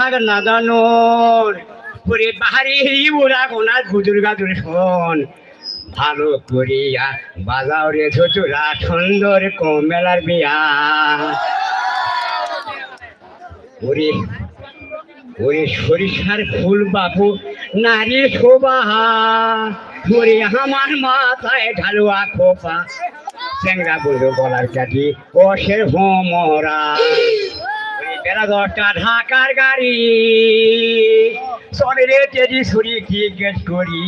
সাগ না জানোর ওরে বাহারি বুড়া কোনার গুদুর গাদুর ভালো করিয়া বাজাও রে ছোটরা সুন্দর কমেলার বিয়া। ওরে ওরে সরিষার ফুল বাপু নারী শোভা ওরে আমার মাথায় ঢালুয়া খোপা। চ্যাংরা বুড়ো গলার কাটি অসের ভোমরা ওরে বেলা দশটা ঢাকার গাড়ি। চলে রে টেজি ছুরি, টিকেট করি।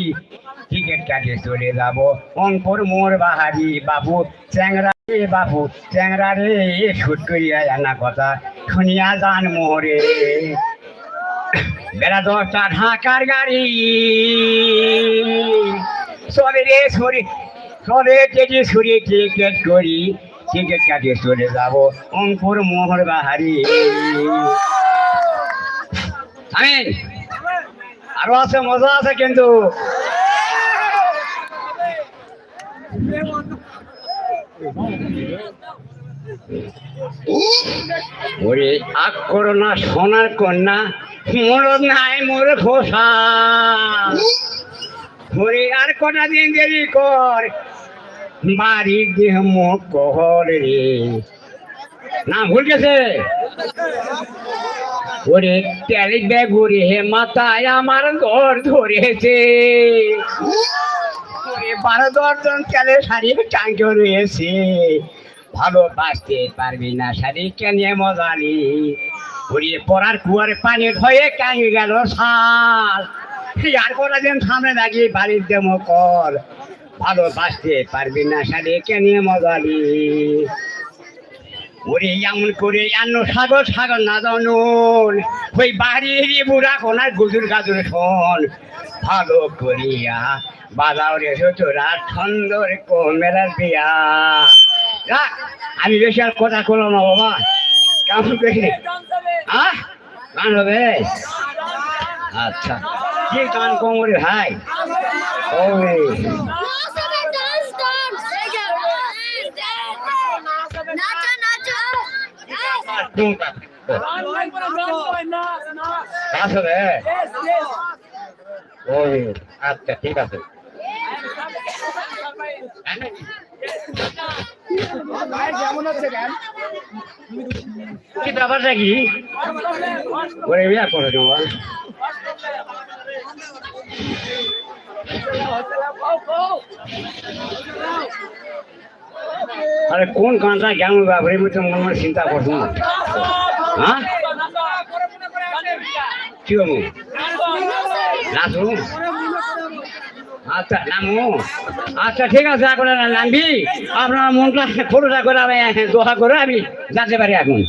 টিকেট কাটে চলে যাব অঙ্কর মোর বাহারি। বাবু, চ্যাংরা রে বাবু, চ্যাংরা রে, ছুট করিয়া জানা কথা শুনিয়া যান মোহরে। বেলা দশটা ঢাকার গাড়ি। চলে রে ছড়ি চলে টেজি ছুরি, টিকেট করি। টিকেট কাটিয়ে চলে যাব অঙ্কুর মোহর বাহারি আমি আরও আছে মজা আছে কিন্তু ওরে সোনার কন্যা মোর নাই মোর খোসা আর কটা দিন দেরি কর বাড়ি দেহ মুখ রে না ভুল গেছে? ওরে তেল বেগুড়ি হে মাথায় আমার ঘর ধরেছে। বারো দশজন তেলে শাড়ি টাঙ্গে রয়েছে। ভালোবাসতে পারবি না শাড়ি, কেনে মজালি ওরে পড়ার কুয়ারে পানি ধয়ে কাঙে গেল শাল। আর কটা দিন সামনে লাগিয়ে বাড়ির দেমো কর ভালোবাসতে পারবি না শাড়ি কেনে মজালি। ওরে এমন করে আন্ন সাগর সাগর না জানুন। ওই বাড়ির বুড়া কোনার গুজুর গাজুর শোন। ভালো করিয়া বাজাও রে তোরা সুন্দর কোমেলার বিয়া। যাক, আমি বেশি আর কথা করলাম না বাবা। কেমন দেখি হ্যাঁ গান হবে? আচ্ছা। কি গান কোমরে ভাই? ওই ওই আচ্ছা ঠিক আছে। কি ব্যাপারটা কি ওরে বিয়া করে দেবো আরে কোন কাঁদা কেন ব্যাপারে মধ্যে মনে মনে চিন্তা করছ না। হ্যাঁ? কি হব আচ্ছা নামো। আচ্ছা ঠিক আছে, এখন নামবি। আপনার মনটা খোলটা করে আমি দোয়া করে আমি যাতে পারি এখন।